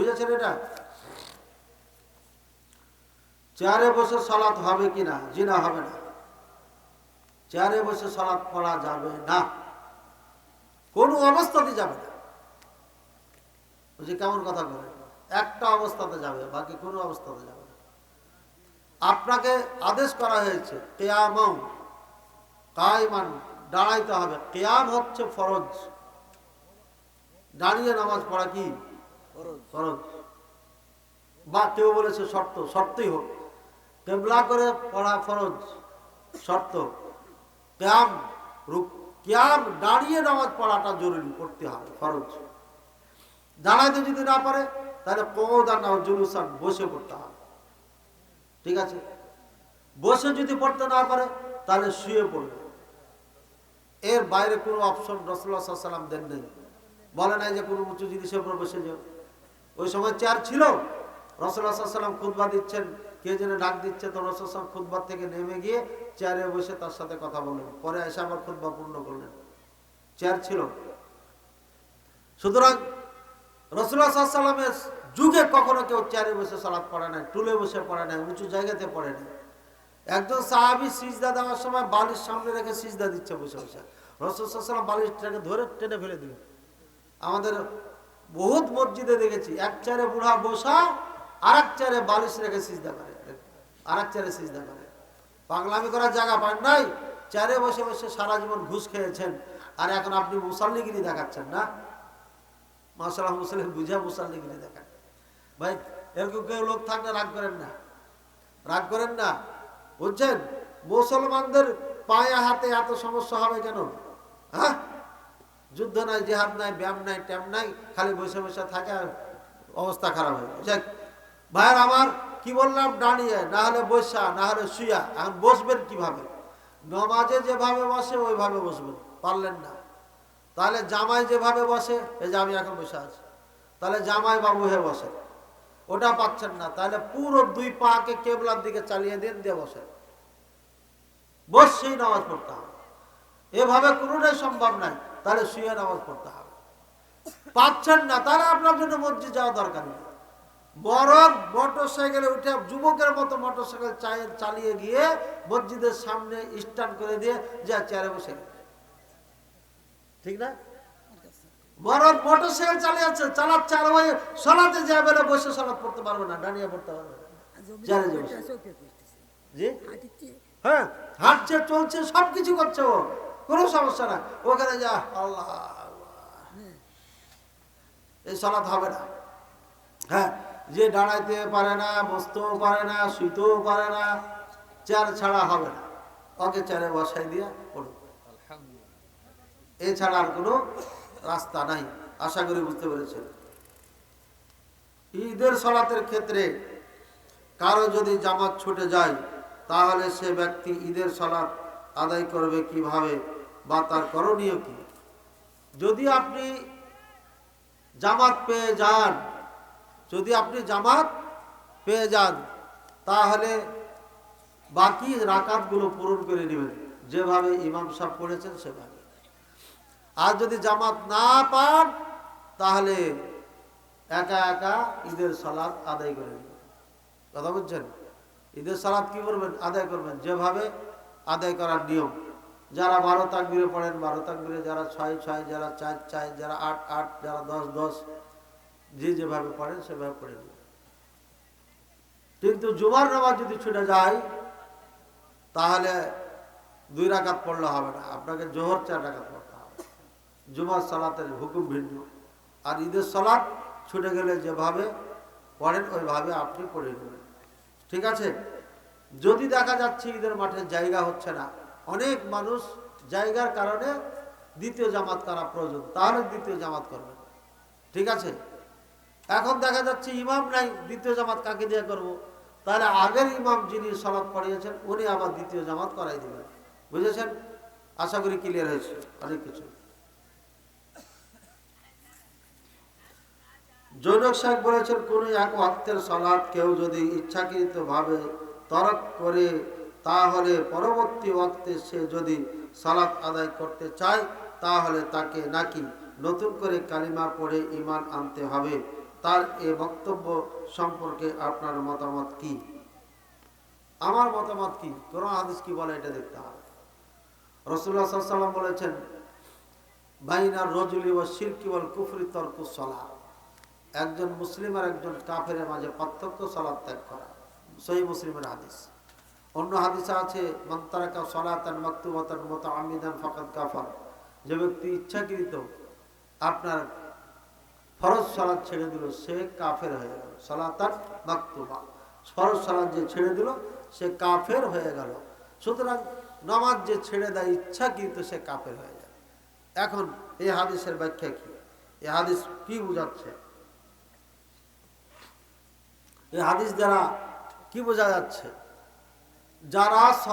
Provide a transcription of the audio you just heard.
বুঝেছেন এটা? চেয়ারে বসে সালাত হবে কি না? জি না হবে না। চেয়ারে বসে সালাত পড়া যাবে না। কোন অবস্থাতে যাবে না। বলছি কেমন কথা বলে? একটা অবস্থাতে যাবে, বাকি কোনো অবস্থাতে যাবে না। আপনাকে আদেশ করা হয়েছে, কেয়ামাও কায়মান দাঁড়াইতে হবে। কেয়াম হচ্ছে ফরজ। দাঁড়িয়ে নামাজ পড়া কি? ফরজ। বা কেউ বলেছে শর্ত, শর্তই হোক। কেবলা করে পড়া ফরজ, শর্ত। ক্যাম ক্যাম দাঁড়িয়ে নামাজ পড়াটা জরুরি, পড়তে হবে, ফরজ। দাঁড়াইতে যদি না পারে, তাহলে কৌদান না জুলুসান বসে পড়তে হবে। ঠিক আছে? বসে যদি পড়তে না পারে, তাহলে শুয়ে পড়বে। এর বাইরে কোনো অপশন রসুল্লাহ সাল্লাম দেন নেই বলে নাই যে কোনো উঁচু জিনিসের উপর বসে যাও। ওই সময় চেয়ার ছিল। রসুল্লাহাম খুদবা দিচ্ছেন। কে যেন ডাক দিচ্ছে, তো রসুলাম খুদবার থেকে নেমে গিয়ে চেয়ারে বসে তার সাথে কথা বললেন। পরে এসে আবার খুদবা পূর্ণ করলেন। চেয়ার ছিল। সুতরাং রসুল্লাহামের যুগে কখনো কেউ চেয়ারে বসে সালাদ পড়ে নাই, টুলে বসে পড়ে নাই, উঁচু জায়গাতে পড়ে নাই। একজন সাহাবি সিজদা দেওয়ার সময় বালির সামনে রেখে সিজদা দিচ্ছে বসে বসে। রসুলাম বালিশটাকে ধরে টেনে ফেলে দিলেন। আমাদের বহুত মসজিদে দেখেছি। এক চারে বুড়া বসা আর এক চারে বালিশ রেখে সিজদা করে। আর এক চারে সিজদা করে। পাগলামি করার জায়গা পান নাই, চারে বসে বসে সারা জীবন ঘুষ খেয়েছেন। আর এখন আপনি মুসাল্লিগিরি দেখাচ্ছেন না? মাসাল্লাহ মুসলিম বুঝে মুসাল্লিগিরি দেখান। ভাই, এরকম কেউ লোক থাকলে রাগ করেন না। রাগ করেন না। বুঝছেন? মুসলমানদের পায়ে হাতে এত সমস্যা হবে কেন? হ্যাঁ? যুদ্ধ নাই, জেহাদ নাই, ব্যায়াম নাই, ট্যাম নাই, খালি বসে বসে থাকে অবস্থা খারাপ হয়ে যাক, ভাইয়ের আমার কি বললাম? দাঁড়িয়ে, না হলে বসা, না হলে শুয়া। এখন বসবেন কীভাবে? নমাজে যেভাবে বসে, ওইভাবে বসবেন। পারলেন না। তাহলে জামাই যেভাবে বসে, এই যে আমি এখন বসে আছি। তাহলে জামাই বাবু হয়ে বসে ওটা পাচ্ছেন না। তাহলে পুরো দুই পাকে কেবলার দিকে চালিয়ে দিন, দিয়ে বসে বসেই নামাজ পড়তে হবে। এভাবে কোনোটাই সম্ভব নাই। তাহলে শুয়ে নামাজ পড়তে হবে। পাচ্ছেন না তাহলে আপনার জন্য মসজিদ যাওয়া দরকার নেই। বরং মোটর সাইকেলে উঠে যুবকের মতো মোটর সাইকেল চালিয়ে গিয়ে মসজিদের সামনে স্ট্যান্ড করে দিয়ে যা চেয়ারে বসে ঠিক না? বরং মোটর সাইকেল চালিয়েছে চালাচ্ছে আর ওই সলাতে যাবে না বসে সলাৎ পড়তে পারবে না দাঁড়িয়ে পড়তে পারবে না। চেয়ারে জি? হ্যাঁ হাঁটছে চলছে সবকিছু করছে ও। কোনো সমস্যা না ওখানে যা, আল্লাহ এই সলাৎ হবে না। হ্যাঁ যে দাঁড়াইতে পারে না, বসতেও পারে না, শুইতেও পারে না, চেয়ার ছাড়া হবে না। ওকে চেয়ারে বসাই দিয়ে পড়ুক এছাড়া আর কোনো রাস্তা নাই, আশা করি বুঝতে পেরেছেন। ঈদের সলাতের ক্ষেত্রে কারও যদি জামাত ছুটে যায়, তাহলে সে ব্যক্তি ঈদের সলাৎ আদায় করবে কীভাবে? বা তার করণীয় কি? যদি আপনি জামাত পেয়ে যান, যদি আপনি জামাত পেয়ে যান, তাহলে বাকি রাকাতগুলো পূরণ করে নেবেন। যেভাবে ইমাম সাহেব পড়েছেন সেভাবে। আর যদি জামাত না পান, তাহলে একা একা ঈদের সালাদ আদায় করে নেবেন। কথা বলছেন? ঈদের সালাদ কি করবেন? আদায় করবেন। যেভাবে আদায় করার নিয়ম। যারা বারো তাকবিরে পড়েন, বারো তাকবিরে যারা ছয় ছয়, যারা চার চার, যারা আট আট, যারা দশ দশ, যে যেভাবে পড়েন সেভাবে পড়ে নেবেন কিন্তু জুমার নামাজ যদি ছুটে যায়, তাহলে দুই রাকাত পড়লে হবে না। আপনাকে জোহর চার রাকাত পড়তে হবে। জুমার সালাতের হুকুম ভিন্ন। আর ঈদের সালাত ছুটে গেলে যেভাবে পড়েন, ওইভাবে আপনি পড়ে নেবেন। ঠিক আছে? যদি দেখা যাচ্ছে ঈদের মাঠে জায়গা হচ্ছে না অনেক মানুষ জায়গার কারণে দ্বিতীয় জামাত করা প্রয়োজন, তাহলে দ্বিতীয় জামাত করবেন ঠিক আছে? এখন দেখা যাচ্ছে ইমাম নাই, দ্বিতীয় জামাত কাকে দিয়ে করব। তাহলে আগের ইমাম যিনি সলাপ পড়িয়েছেন, উনি আবার দ্বিতীয় জামাত করাই দিবেন। বুঝেছেন? আশা করি ক্লিয়ার হয়েছে, অনেক কিছু। জৈনক সাহেব বলেছেন, কোন এক ওয়াক্তের সলাদ কেউ যদি ইচ্ছাকৃতভাবে তরক করে তাহলে পরবর্তী অর্থে সে যদি সালাত আদায় করতে চায়, তাহলে তাকে নাকি নতুন করে কালিমা পড়ে ইমান আনতে হবে। তার এ বক্তব্য সম্পর্কে আপনার মতামত কি? আমার মতামত কি? কোরআন হাদিস কি বলে এটা দেখতে হবে। রসুল্লাহ সাল্লাম বলেছেন বাইনার রজুলি ও শিরকি ওয়াল কুফরি তর্ক সলা। একজন মুসলিম আর একজন কাফের মাঝে পার্থক্য সলাৎ ত্যাগ করা। সহি মুসলিমের হাদিস। অন্য হাদিসে আছে মন্তারাকা সলাতান মাকতুবাতান মতো আমিদান ফাকাদ কাফার। যে ব্যক্তি ইচ্ছাকৃত আপনার ফরজ সালাদ ছেড়ে দিল, সে কাফের হয়ে গেল। সলাতান মাকতুবা। ফরজ সালাদ যে ছেড়ে দিল, সে কাফের হয়ে গেল। সুতরাং নামাজ যে ছেড়ে দেয় ইচ্ছাকৃত, সে কাফের হয়ে যায়। এখন এই হাদিসের ব্যাখ্যা কি? এই হাদিস কি বোঝাচ্ছে? এই হাদিস দ্বারা কি বোঝা যাচ্ছে? যারা